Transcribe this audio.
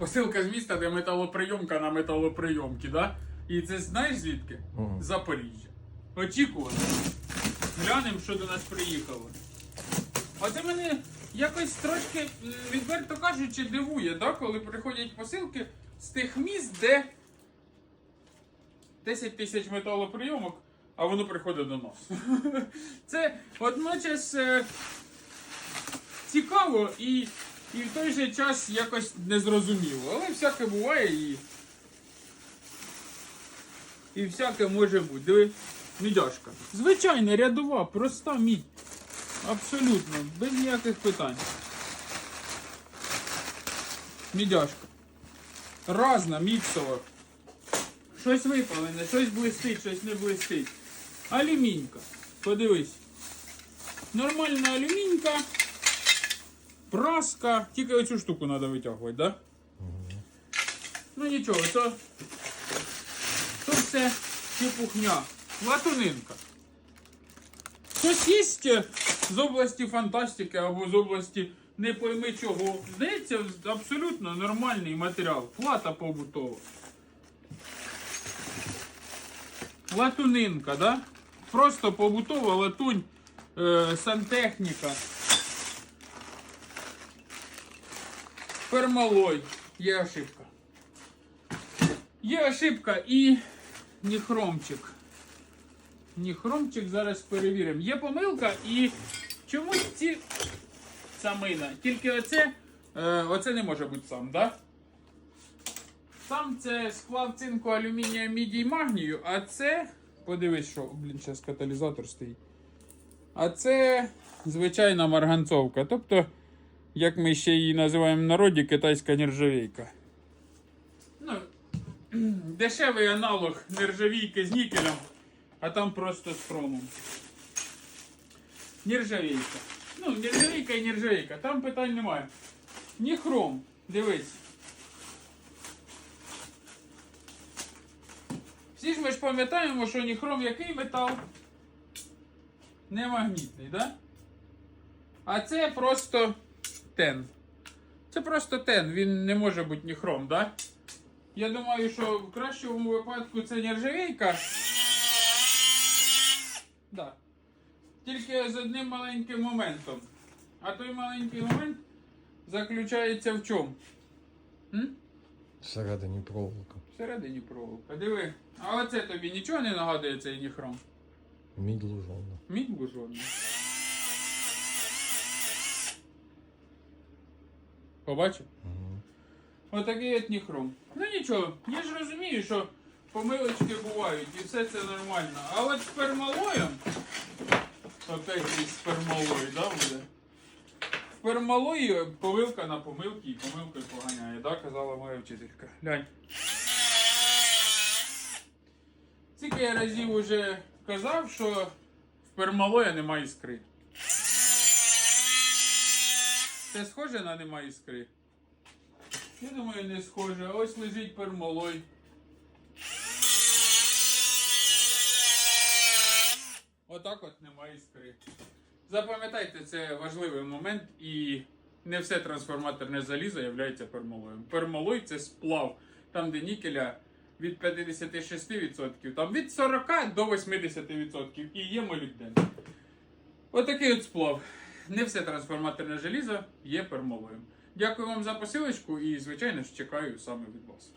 посилка з міста, де металоприйомка на металоприйомці, да? І це знаєш звідки? Мгм. Запоріжжя. Очікувано. Глянемо, що до нас приїхало. А це мене якось трошки, відверто кажучи, дивує, да? коли приходять посилки з тих міст, де 10 тисяч металоприйомок, а воно приходить до нас. Це водночас е, цікаво і, і в той же час якось незрозуміло. Але всяке буває і. І всяке може бути. Диви, мідяшка. Звичайна, рядова, проста мідь. Абсолютно, без ніяких питань. Мідяшка. Разна, міксова. Щось випалене, щось блистить, щось не блистить. Алюмінька. Подивись. Нормальна алюмінька. Праска. Тільки оцю штуку треба витягувати? Да? Ну нічого, то, то все чепухня. Латунинка. Щось є з області фантастики або з області не пойми чого. Здається, абсолютно нормальний матеріал. Плата побутова. Латунинка, да? Просто побутова латунь, е, сантехніка. Пермалой. Є ошибка. Є ошибка і ніхромчик. Ніхромчик зараз перевіримо. Є помилка і чомусь ці самина. Тільки оце, е, оце не може бути сам, да? Сам це сплав цинку, алюмінія, міді і магнію, а це. Подивись, що, блін, зараз каталізатор стоїть. А це звичайна марганцовка. Тобто, як ми ще її називаємо в народі, китайська нержавійка. Ну, дешевий аналог нержавійки з нікелем, а там просто з хромом. Нержавійка. Ну, нержавійка і нержавійка, там питань немає. Ні хром, дивись. Всі ж ми ж пам'ятаємо, що ніхром який метал? Не магнітний, да? А це просто тен. Це просто тен, він не може бути ніхром, да? Я думаю, що в кращому випадку це нержавійка. Да. Тільки з одним маленьким моментом. А той маленький момент заключається в чому? М? Всередині проволока. Всередині проволока. Диви. А оце тобі нічого не нагадує цей ніхром? Мідь лужона. Мідь бужонна. Побачив? Угу. Отакий от ніхром. Ну нічого, я ж розумію, що помилочки бувають і все це нормально. А от з пермалоєм. Опять з пермалою, да, буде? В пермалої помилка на помилки і помилкою поганяє, да, казала моя вчителька. Глянь. Скільки я разів уже казав, що в пермалоя немає іскри. Це схоже на немає іскри? Я думаю, не схоже. Ось лежить пермалой. Отак от немає іскри. Запам'ятайте, це важливий момент і не все трансформаторне залізо є пермалоєм. Пермалой це сплав, там де нікеля від 56%, там від 40 до 80% і є молібден. Отакий от сплав. Не все трансформаторне желізо є пермалоєм. Дякую вам за посилочку і, звичайно ж, чекаю саме від вас.